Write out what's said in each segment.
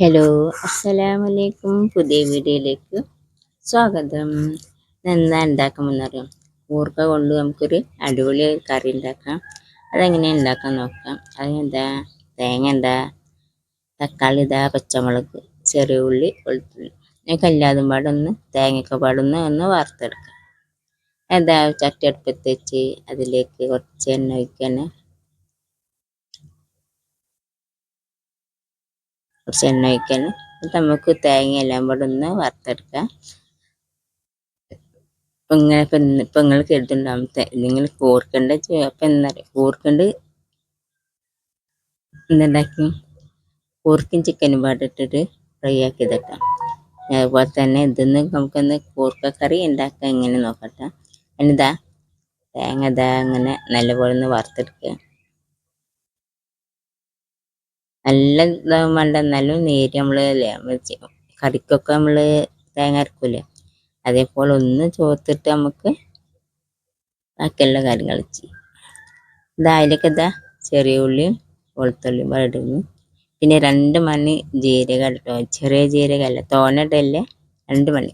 Hello അസ്സലാമലൈക്കും പുതിയ വീഡിയോയിലേക്ക് സ്വാഗതം. എന്താ ഉണ്ടാക്കാമെന്നറിയാം ഊർക്ക കൊണ്ട് നമുക്കൊരു അടിപൊളി കറി ഉണ്ടാക്കാം. അതെങ്ങനെയാണ് ഉണ്ടാക്കാൻ നോക്കാം. അതെന്താ? തേങ്ങ എന്താ? തക്കാളി ഇതാ പച്ചമുളക് ചെറിയ ഉള്ളി വെളുത്തുള്ളി. ഒക്കെ എല്ലാതും പാടൊന്ന് തേങ്ങയൊക്കെ പാടൊന്ന് ഒന്ന് വറുത്തെടുക്കാം. എന്താ ചട്ടി അടുപ്പത്ത് വെച്ച് അതിലേക്ക് കുറച്ച് എണ്ണ ഒഴിക്കാൻ കുറച്ച് എണ്ണ ഒഴിക്കാൻ എന്നിട്ട് നമുക്ക് തേങ്ങ എല്ലാം കൂടെ ഒന്ന് വറുത്തെടുക്കാം. ഇപ്പം ഇങ്ങനെ ഇപ്പം ഇപ്പം നിങ്ങൾ കരുതുണ്ടാവും നിങ്ങൾ കൂർക്കണ്ട അപ്പം എന്താ പറയുക കൂർക്കണ്ട് എന്തുണ്ടാക്കി? കൂർക്കും ചിക്കനും പാടിട്ടിട്ട് ഫ്രൈ ആക്കി തട്ടാം അതുപോലെ തന്നെ ഇതിന്ന് നമുക്കൊന്ന് കൂർക്കക്കറി ഉണ്ടാക്കാൻ ഇങ്ങനെ നോക്കട്ടെ. എന്നിതാ തേങ്ങ ഇതാ അങ്ങനെ നല്ലപോലെ ഒന്ന് വറുത്തെടുക്കുക. നല്ല ഇതാകാൻ വേണ്ട എന്നാലും നേരി നമ്മൾ കറിക്കൊക്കെ നമ്മൾ തേങ്ങ അരക്കൂലേ അതേപോലെ ഒന്ന് ചോത്തിട്ട് നമുക്ക് ബാക്കിയുള്ള കാര്യങ്ങൾ ചെയ്യും. ഇതാ അതിലേക്ക് ഇതാ ചെറിയ ഉള്ളിയും വെളുത്തുള്ളിയും വടുന്നു പിന്നെ രണ്ട് മണി ജീരക കേട്ടോ ചെറിയ ജീരകമല്ല തോനട്ടല്ലേ രണ്ട് മണി.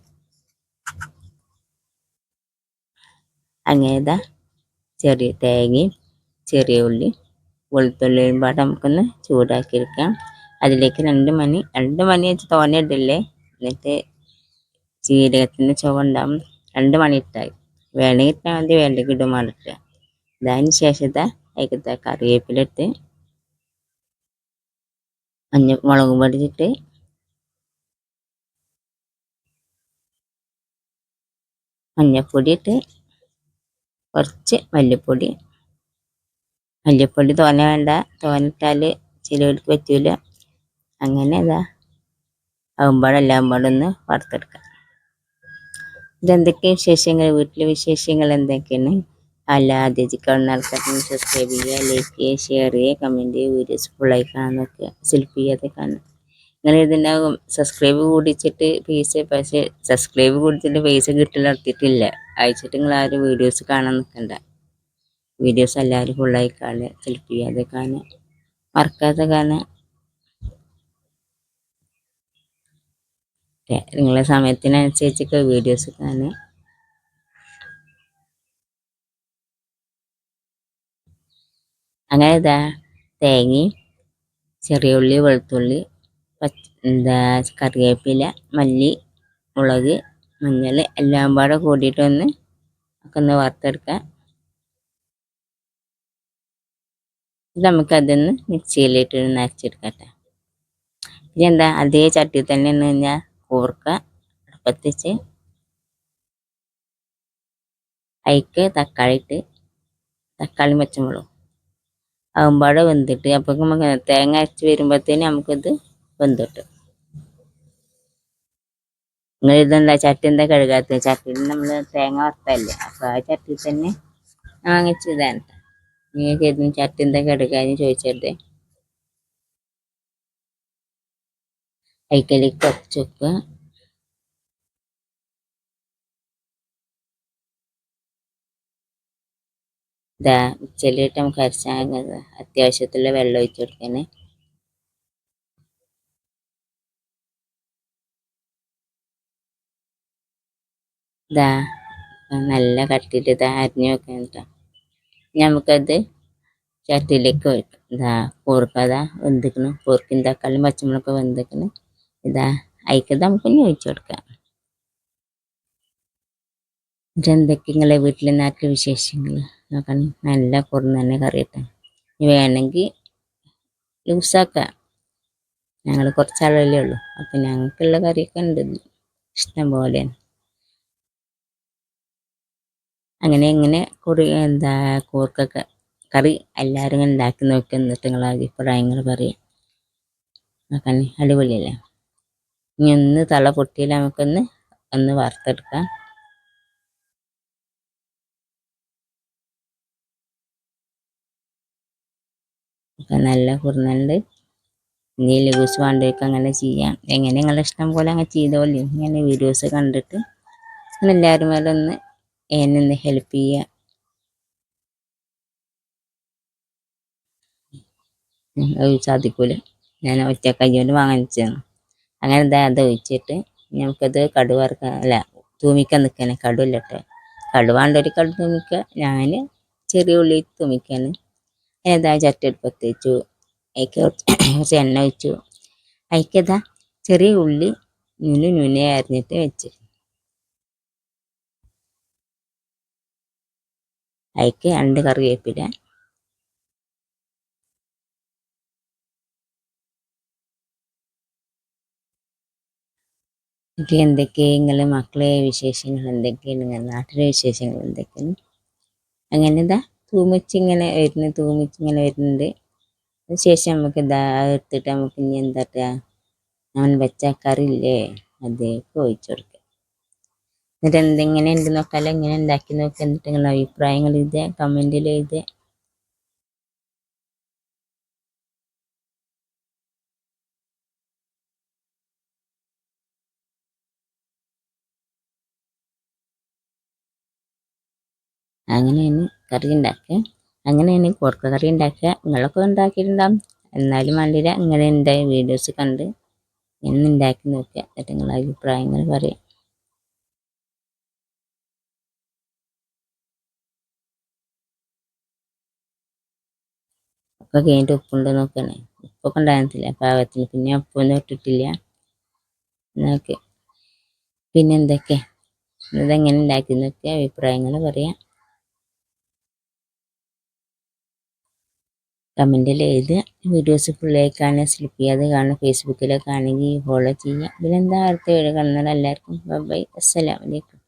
അങ്ങനെ ചെറിയ തേങ്ങയും ചെറിയ ഉള്ളി വെളുത്തുള്ളിയും പാടെ നമുക്കൊന്ന് ചൂടാക്കിയെടുക്കാം. അതിലേക്ക് രണ്ട് മണി രണ്ട് മണി വെച്ച് തോന്നിയിട്ടില്ലേ എന്നിട്ട് ജീരകത്തിന്റെ ചുവ ഉണ്ടാവും രണ്ട് മണി ഇട്ടായി. വേണമെങ്കിൽ ഇട്ടാൽ മതി വേണ്ടെങ്കിൽ ഇടും മാറിട്ട് അതിന് ശേഷം ഇതാ അതിക്കത്തെ കറിവേപ്പിലിട്ട് മഞ്ഞ മുളകും പൊടിച്ചിട്ട് മഞ്ഞപ്പൊടി ഇട്ട് കുറച്ച് മല്ലിപ്പൊടി മല്ലിപ്പൊടി തോന വേണ്ട. തോന്നിട്ടാൽ ചിലവർക്ക് പറ്റൂല. അങ്ങനെ ഇതാ. ആകുമ്പോഴെല്ലാം കൂടെ ഒന്ന് വറുത്തെടുക്കാം. ഇതെന്തൊക്കെ വിശേഷങ്ങൾ? വീട്ടിലെ വിശേഷങ്ങൾ എന്തൊക്കെയാണ്? അല്ല ആദ്യം കാണുന്ന ആൾക്കാർക്ക് സബ്സ്ക്രൈബ് ചെയ്യുക ലൈക്ക് ചെയ്യുക ഷെയർ ചെയ്യുക കമന്റ് ചെയ്യുക. വീഡിയോസ് ഫുള്ളായി കാണാൻ സെൽഫ് ചെയ്യാതെ കാണുക. ഇങ്ങനെ ഇതിനാകും സബ്സ്ക്രൈബ് കൂടിച്ചിട്ട് പൈസ പക്ഷേ സബ്സ്ക്രൈബ് കൂടിച്ചിട്ട് പൈസ കിട്ടൽ നടത്തിയിട്ടില്ല. അയച്ചിട്ട് നിങ്ങൾ ആരും വീഡിയോസ് കാണാൻ നിൽക്കണ്ട വീഡിയോസ് എല്ലാവരും ഫുള്ളായി കാണുക ഹെൽപ്പ് ചെയ്യാതെ കാണുക മറക്കാതെ കാണുക. നിങ്ങളെ സമയത്തിനനുസരിച്ചൊക്കെ വീഡിയോസ് കാണുക. അങ്ങനെ ഇതാ തേങ്ങയും ചെറിയ ഉള്ളി വെളുത്തുള്ളി പച്ച എന്താ കറിവേപ്പില മല്ലി മുളക് മഞ്ഞൾ എല്ലാം പാടെ കൂടിയിട്ടൊന്ന് ഒക്കെ ഒന്ന് വറുത്തെടുക്കാം നമുക്കതൊന്ന് മിക്സിയിലിട്ട് നരച്ചെടുക്കട്ടെ പിന്നെ എന്താ അതേ ചട്ടി തന്നെ ഞാൻ കൂർക്ക അടുപ്പത്തിച്ച് അയക്ക് തക്കാളി ഇട്ട് തക്കാളി പച്ചമുളകും. ആകുമ്പാടെ വെന്തിട്ട് അപ്പോൾ നമുക്ക് തേങ്ങ അരച്ച് വരുമ്പോഴത്തേന് നമുക്കിത് വെന്തിട്ട്. നിങ്ങൾ ഇതെന്താ ചട്ടി എന്താ കഴുകാത്തത്? ചട്ടിയിൽ നമ്മൾ തേങ്ങ വറുത്തല്ലേ അപ്പോൾ ആ ചട്ടിയിൽ തന്നെ വാങ്ങിച്ചതാണ് നിങ്ങൾക്ക് ഏതും ചട്ടി എന്തൊക്കെ കഴുകാന്ന് ചോദിച്ചത് അതിലേക്ക് കുറച്ച് വെക്കുക ഇതാ ഉച്ചലിട്ട് നമുക്ക് അരച്ചാൽ അത്യാവശ്യത്തിലുള്ള വെള്ളം ഒഴിച്ച് കൊടുക്കണേ ഇതാ നല്ല കട്ടിയിട്ട് ഇതാ അരിഞ്ഞു വെക്കണം കേട്ടോ നമുക്കത് ചട്ടിയിലേക്ക് ഒഴിക്കാം ഇതാ കൂർക്കത വെന്തിക്കണം. കൂർക്കും തക്കാളിയും പച്ചമുളകൊക്കെ വെന്തിക്കണം. ഇതാ അയക്കത് നമുക്ക് ഇനി ഒഴിച്ചു കൊടുക്കാം. ഇതെന്തൊക്കെ നിങ്ങളെ വീട്ടിലെ നാട്ടിലെ വിശേഷങ്ങൾ നോക്കാൻ നല്ല കുറന്ന് തന്നെ കറിയിട്ടെ വേണമെങ്കിൽ ലൂസാക്കാം. ഞങ്ങൾ കുറച്ചാളല്ലേ ഉള്ളൂ. അപ്പം ഞങ്ങൾക്കുള്ള കറിയൊക്കെ ഉണ്ട് ഇഷ്ടം പോലെ അങ്ങനെ ഇങ്ങനെ കുറി എന്താ കൂർക്കൊക്കെ കറി എല്ലാവരും ഉണ്ടാക്കി നോക്കി എന്നിട്ട് നിങ്ങളെ അഭിപ്രായങ്ങൾ പറയാം. നോക്കാൻ അടിപൊളിയല്ലേ? ഇനി ഒന്ന് തള പൊട്ടിയിൽ നമുക്കൊന്ന് ഒന്ന് വറുത്തെടുക്കാം. നല്ല കുറുന്നുണ്ട്. ഇനി ലൂസ് വേണ്ടവർക്ക് അങ്ങനെ ചെയ്യാം. എങ്ങനെ നിങ്ങളുടെ ഇഷ്ടം പോലെ അങ്ങനെ ചെയ്തോളി. ഇങ്ങനെ വീഡിയോസ് കണ്ടിട്ട് എല്ലാവരും വരെ ഒന്ന് എന്നെ ഹെൽപ്പ് ചെയ്യുക. അത് സാധിക്കൂല. ഞാൻ ഒറ്റ കൈ കൊണ്ട് വാങ്ങിച്ചതാണ് അങ്ങനെ എന്താ അത് ഒഴിച്ചിട്ട് നമുക്കത് കടുവറക്കാൻ അല്ല തൂമിക്കാൻ നിൽക്കാനെ കടുവല്ല കേട്ടോ കടുവാണ്ട് കടു തൂമിക്കുക ഞാൻ ചെറിയ ഉള്ളി തൂമിക്കാണ്. ഏതാ ചട്ടെടുപ്പത്ത് വെച്ചു. അതിക്ക് കുറച്ച് എണ്ണ ഒഴിച്ചു. അതിക്കതാ ചെറിയ ഉള്ളി നുനു നുനെ അരിഞ്ഞിട്ട് വെച്ച്. അതിക്ക് രണ്ട് കറിവേപ്പില എന്നിട്ട് എന്തൊക്കെ നിങ്ങളെ മക്കളെ വിശേഷങ്ങൾ എന്തൊക്കെയാണ്? നിങ്ങളുടെ നാട്ടിലെ വിശേഷങ്ങൾ എന്തൊക്കെയാണ്? അങ്ങനെ ഇതാ തൂമിച്ചിങ്ങനെ വരുന്നു തൂമിച്ചിങ്ങനെ വരുന്നുണ്ട്. ശേഷം നമുക്ക് ഇതാ എടുത്തിട്ട് നമുക്ക് ഇനി എന്താ ഞാൻ വെച്ച കറിയില്ലേ? അതേക്ക് ഒഴിച്ചു കൊടുക്കുക എന്നിട്ട് എന്തെങ്ങനെ ഉണ്ട് നോക്കാലോ ഉണ്ടാക്കി നോക്കുക എന്നിട്ട് നിങ്ങളുടെ അഭിപ്രായങ്ങൾ ഇത് കമന്റിൽ എഴുതുക അങ്ങനെയാണ് കറി ഉണ്ടാക്കുക അങ്ങനെയാണ് കോർക്ക കറി ഉണ്ടാക്കുക നിങ്ങളൊക്കെ ഉണ്ടാക്കിയിട്ടുണ്ടാവും എന്നാലും വേണ്ടില്ല. ഇങ്ങനെ എന്റെ വീഡിയോസ് കണ്ട് എന്നുണ്ടാക്കി നോക്കുക എന്നിട്ട് നിങ്ങളുടെ അഭിപ്രായങ്ങൾ പറയാം. ഒക്കെ കഴിഞ്ഞിട്ട് ഉപ്പുണ്ടോ നോക്കണേ. ഉപ്പൊക്കെ ഉണ്ടായിരുന്നില്ല. പാകത്തിന് പിന്നെ ഉപ്പൊന്നും ഇട്ടിട്ടില്ല. എന്നൊക്കെ പിന്നെ എന്തൊക്കെ? ഇതെങ്ങനെ ഉണ്ടാക്കി? എന്നൊക്കെ അഭിപ്രായങ്ങൾ പറയാം. കമന്റിൽ എഴുതുക വീഡിയോസ് ഫുള്ളായി സ്ലിപ്പ് ചെയ്യാതെ കാണുക ഫേസ്ബുക്കിലൊക്കെ ആണെങ്കിൽ ഫോളോ ചെയ്യുക. ഇതിലെന്താ അടുത്ത വീഡിയോ കാണുന്നത് എല്ലാവർക്കും ബൈ അസ്സലാമലൈക്കും